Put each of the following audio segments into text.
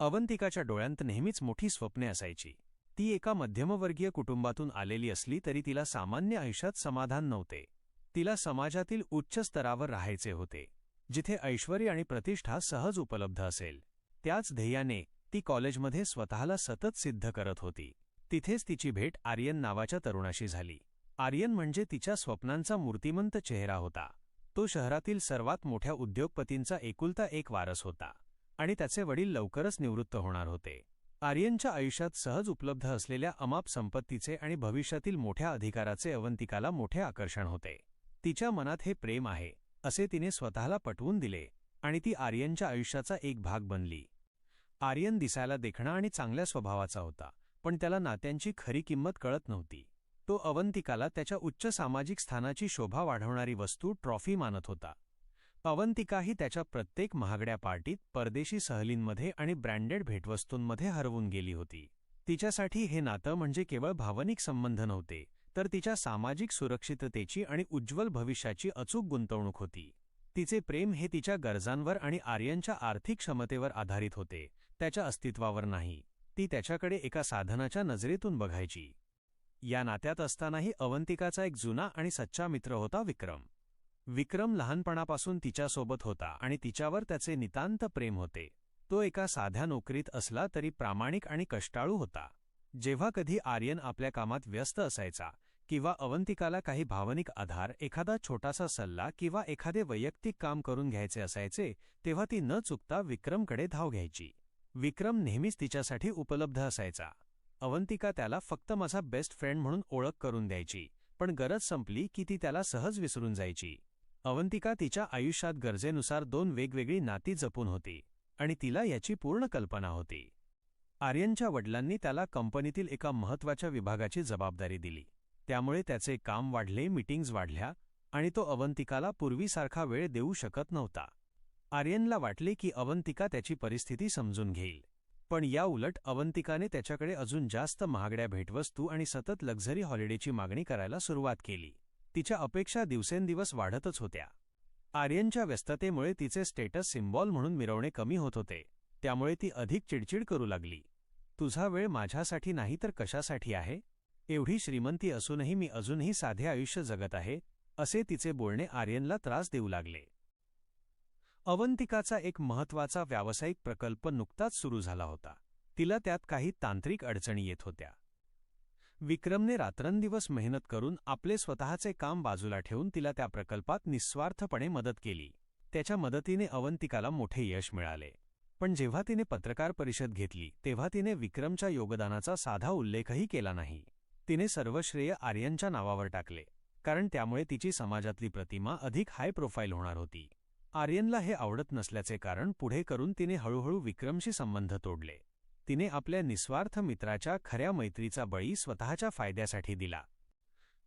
अवंतिकाच्या डोळ्यांत नेहमीच मोठी स्वप्ने असायची. ती एका मध्यमवर्गीय कुटुंबातून आलेली असली तरी तिला सामान्य आयुष्यात समाधान नव्हते. तिला समाजातील उच्च स्तरावर राहायचे होते जिथे ऐश्वर्य आणि प्रतिष्ठा सहज उपलब्ध असेल. त्याच ध्येयाने ती कॉलेजमध्ये स्वतःला सतत सिद्ध करत होती. तिथेच तिची भेट आर्यन नावाच्या तरुणाशी झाली. आर्यन म्हणजे तिच्या स्वप्नांचा मूर्तिमंत चेहरा होता. तो शहरातील सर्वात मोठ्या उद्योगपतींचा एकुलता एक वारस होता. आणि त्याचे वडील लवकरच निवृत्त होणार होते. आर्यनच्या आयुष्यात सहज उपलब्ध असलेल्या अमाप संपत्तीचे आणि भविष्यातील मोठ्या अधिकाराचे अवंतिकाला मोठे आकर्षण होते. तिच्या मनात हे प्रेम आहे असे तिने स्वतःला पटवून दिले आणि ती आर्यनच्या आयुष्याचा एक भाग बनली. आर्यन दिसायला देखणा आणि चांगल्या स्वभावाचा होता पण त्याला नात्यांची खरी किंमत कळत नव्हती. तो अवंतिकाला त्याच्या उच्च सामाजिक स्थानाची शोभा वाढवणारी वस्तू ट्रॉफी मानत होता. अवंतिकाही त्याच्या प्रत्येक महागड्या पार्टीत परदेशी सहलींमध्ये आणि ब्रँडेड भेटवस्तूंमध्ये हरवून गेली होती. तिच्यासाठी हे नातं म्हणजे केवळ भावनिक संबंध नव्हते तर तिच्या सामाजिक सुरक्षिततेची आणि उज्ज्वल भविष्याची अचूक गुंतवणूक होती. तिचे प्रेम हे तिच्या गरजांवर आणि आर्यनच्या आर्थिक क्षमतेवर आधारित होते त्याच्या अस्तित्वावर नाही. ती त्याच्याकडे एका साधनाच्या नजरेतून बघायची. या नात्यात असतानाही अवंतिकाचा एक जुना आणि सच्चा मित्र होता विक्रम. विक्रम लहानपणापासून तिच्यासोबत होता आणि तिच्यावर त्याचे नितांत प्रेम होते. तो एका साध्या नोकरीत असला तरी प्रामाणिक आणि कष्टाळू होता. जेव्हा कधी आर्यन आपल्या कामात व्यस्त असायचा किंवा अवंतिकाला काही भावनिक आधार एखादा छोटासा सल्ला किंवा एखादे वैयक्तिक काम करून घ्यायचे असायचे तेव्हा ती न चुकता विक्रमकडे धाव घ्यायची. विक्रम नेहमीच तिच्यासाठी उपलब्ध असायचा. अवंतिका त्याला फक्त माझा बेस्ट फ्रेंड म्हणून ओळख करून द्यायची पण गरज संपली की ती त्याला सहज विसरून जायची. अवंतिका तिच्या आयुष्यात गरजेनुसार दोन वेगवेगळी नाती जपून होती आणि तिला याची पूर्ण कल्पना होती. आर्यनच्या वडिलांनी त्याला कंपनीतील एका महत्त्वाच्या विभागाची जबाबदारी दिली. त्यामुळे त्याचे काम वाढले मीटिंग्ज वाढल्या आणि तो अवंतिकाला पूर्वीसारखा वेळ देऊ शकत नव्हता. आर्यनला वाटले की अवंतिका त्याची परिस्थिती समजून घेईल. पण या उलट अवंतिकाने त्याच्याकडे अजून जास्त महागड्या भेटवस्तू आणि सतत लक्झरी हॉलिडेची मागणी करायला सुरुवात केली. तिच्या अपेक्षा दिवसेंदिवस वाढतच होत्या. आर्यनच्या व्यस्ततेमुळे तिचे स्टेटस सिम्बॉल म्हणून मिरवणे कमी होत होते. त्यामुळे ती अधिक चिडचिड करू लागली. तुझा वेळ माझ्यासाठी नाही तर कशासाठी आहे? एवढी श्रीमंती असूनही मी अजूनही साधे आयुष्य जगत आहे असे तिचे बोलणे आर्यनला त्रास देऊ लागले. अवंतिकाचा एक महत्त्वाचा व्यावसायिक प्रकल्प नुकताच सुरू झाला होता. तिला त्यात काही तांत्रिक अडचणी येत होत्या. विक्रमने रात्रंदिवस मेहनत करून आपले स्वतःचे काम बाजूला ठेवून तिला त्या प्रकल्पात निस्वार्थपणे मदत केली. त्याच्या मदतीने अवंतिकाला मोठे यश मिळाले. पण जेव्हा तिने पत्रकार परिषद घेतली तेव्हा तिने विक्रमच्या योगदानाचा साधा उल्लेखही केला नाही. तिने सर्व श्रेय आर्यनच्या नावावर टाकले कारण त्यामुळे तिची समाजातली प्रतिमा अधिक हाय प्रोफाईल होणार होती. आर्यनला हे आवडत नसल्याचे कारण पुढे करून तिने हळूहळू विक्रमशी संबंध तोडले. तिने आपल्या निस्वार्थ मित्राच्या खऱ्या मैत्रीचा बळी स्वतःच्या फायद्यासाठी दिला.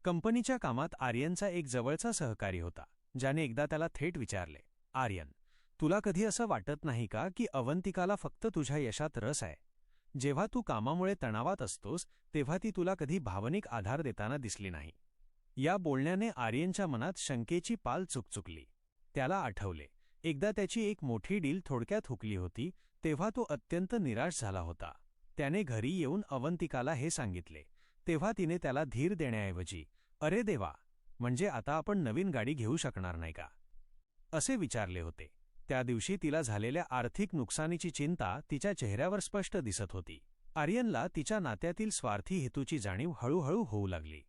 कंपनीच्या कामात आर्यनचा एक जवळचा सहकारी होता ज्याने एकदा त्याला थेट विचारले आर्यन तुला कधी असं वाटत नाही का की अवंतिकाला फक्त तुझ्या यशात रस आहे? जेव्हा तू कामामुळे तणावात असतोस तेव्हा ती तुला कधी भावनिक आधार देताना दिसली नाही. या बोलण्याने आर्यनच्या मनात शंकेची पाल चुकचुकली. त्याला आठवले एकदा त्याची एक मोठी डील थोडक्यात हुकली होती तेव्हा तो अत्यंत निराश झाला होता. त्याने घरी येऊन अवंतिकाला हे सांगितले. तेव्हा तिने त्याला धीर देण्याऐवजी अरे देवा म्हणजे आता आपण नवीन गाडी घेऊ शकणार नाही का? असे विचारले होते. त्या दिवशी तिला झालेल्या आर्थिक नुकसानीची चिंता तिच्या चेहऱ्यावर स्पष्ट दिसत होती. आर्यनला तिच्या नात्यातील स्वार्थी हेतूची जाणीव हळूहळू होऊ लागली.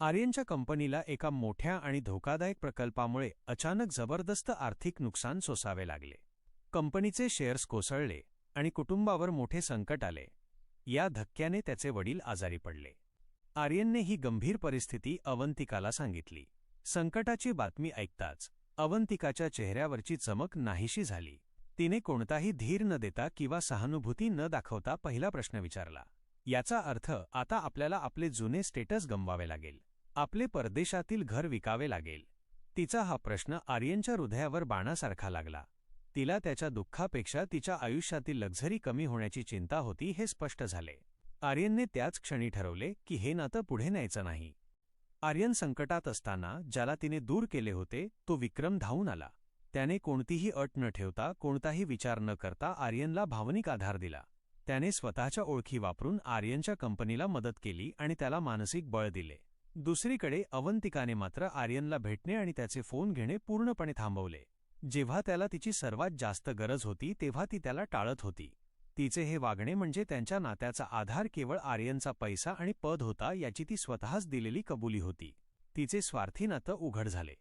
आर्यनच्या कंपनीला एका मोठ्या आणि धोकादायक प्रकल्पामुळे अचानक जबरदस्त आर्थिक नुकसान सोसावे लागले. कंपनीचे शेअर्स कोसळले आणि कुटुंबावर मोठे संकट आले. या धक्क्याने त्याचे वडील आजारी पडले. आर्यनने ही गंभीर परिस्थिती अवंतिकाला सांगितली. संकटाची बातमी ऐकताच अवंतिकाच्या चेहऱ्यावरची चमक नाहीशी झाली. तिने कोणताही धीर न देता किंवा सहानुभूती न दाखवता पहिला प्रश्न विचारला. याचा अर्थ आता आपल्याला आपले जुने स्टेटस गमवावे लागेल. आपले परदेशातील घर विकावे लागेल. तिचा हा प्रश्न आर्यनच्या हृदयावर बाणासारखा लागला. तिला त्याच्या दुःखापेक्षा तिच्या आयुष्यातील लक्झरी कमी होण्याची चिंता होती हे स्पष्ट झाले. आर्यनने त्याच क्षणी ठरवले की हे नातं पुढे न्यायचं नाही. आर्यन संकटात असताना ज्याला तिने दूर केले होते तो विक्रम धावून आला. त्याने कोणतीही अट न ठेवता कोणताही विचार न करता आर्यनला भावनिक आधार दिला. त्याने स्वतःच्या ओळखी वापरून आर्यनच्या कंपनीला मदत केली आणि त्याला मानसिक बळ दिले. दुसरीकडे अवंतिकाने मात्र आर्यनला भेटणे आणि त्याचे फोन घेणे पूर्णपणे थांबवले. जेव्हा त्याला तिची सर्वात जास्त गरज होती तेव्हा ती त्याला टाळत होती. तिचे हे वागणे म्हणजे त्यांच्या नात्याचा आधार केवळ आर्यनचा पैसा आणि पद होता याची ती स्वतःच दिलेली कबुली होती. तिचे स्वार्थी नातं उघड झाले.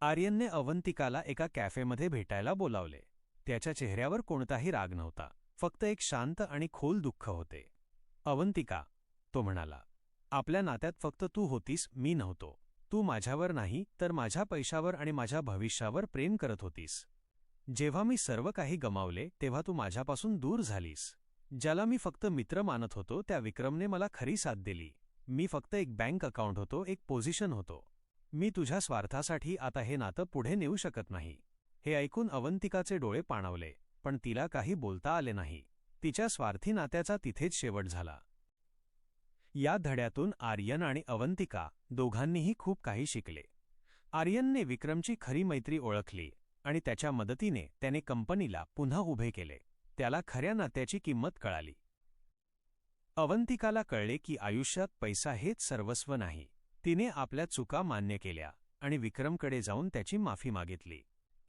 आर्यनने अवंतिकाला एका कॅफेमध्ये भेटायला बोलावले. त्याच्या चेहऱ्यावर कोणताही राग नव्हता. फक्त एक शांत आणि खोल दुःख होते. अवंतिका तो म्हणाला आपल्या नात्यात फक्त तू होतीस मी नव्हतो. तू माझ्यावर नाही तर माझ्या पैशावर आणि माझ्या भविष्यावर प्रेम करत होतीस. जेव्हा मी सर्व काही गमावले तेव्हा तू माझ्यापासून दूर झालीस. ज्याला मी फक्त मित्र मानत होतो त्या विक्रमने मला खरी साथ दिली. मी फक्त एक बँक अकाउंट होतो एक पोझिशन होतो. मी तुझ्या स्वार्थासाठी आता हे नातं पुढे नेऊ शकत नाही. हे ऐकून अवंतिकाचे डोळे पाणावले पण तिला काही बोलता आले नाही. तिच्या स्वार्थी नात्याचा तिथेच शेवट झाला. या धड्यातून आर्यन आणि अवंतिका दोघांनीही खूप काही शिकले. आर्यनने विक्रमची खरी मैत्री ओळखली आणि त्याच्या मदतीने त्याने कंपनीला पुन्हा उभे केले. त्याला खऱ्या नात्याची किंमत कळाली. अवंतिकाला कळले की आयुष्यात पैसा हेच सर्वस्व नाही. तिने आपल्या चुका मान्य केल्या आणि विक्रमकडे जाऊन त्याची माफी मागितली.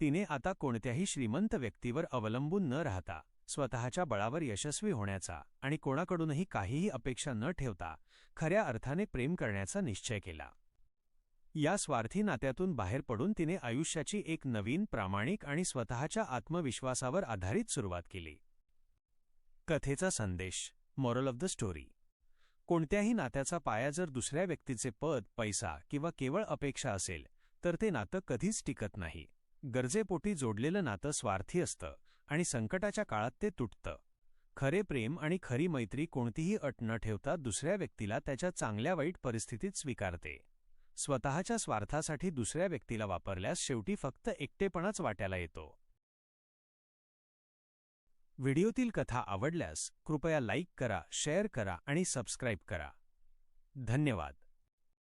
तिने आता कोणत्याही श्रीमंत व्यक्तीवर अवलंबून न राहता स्वतःच्या बळावर यशस्वी होण्याचा आणि कोणाकडूनही काहीही अपेक्षा न ठेवता खऱ्या अर्थाने प्रेम करण्याचा निश्चय केला. या स्वार्थी नात्यातून बाहेर पडून तिने आयुष्याची एक नवीन प्रामाणिक आणि स्वतःच्या आत्मविश्वासावर आधारित सुरुवात केली. कथेचा संदेश मॉरल ऑफ द स्टोरी कोणत्याही नात्याचा पाया जर दुसऱ्या व्यक्तीचे पद पैसा किंवा केवळ अपेक्षा असेल तर ते नातं कधीच टिकत नाही. गरजेपोटी जोडलेलं नातं स्वार्थी असतं आणि संकटाच्या काळात ते तुटतं. खरे प्रेम आणि खरी मैत्री कोणतीही अट न ठेवता दुसऱ्या व्यक्तीला त्याच्या चांगल्या वाईट परिस्थितीत स्वीकारते. स्वतःच्या स्वार्थासाठी दुसऱ्या व्यक्तीला वापरल्यास शेवटी फक्त एकटेपणाच वाट्याला येतो. व्हिडिओतील कथा आवडल्यास कृपया लाईक करा शेअर करा आणि सबस्क्राईब करा. धन्यवाद.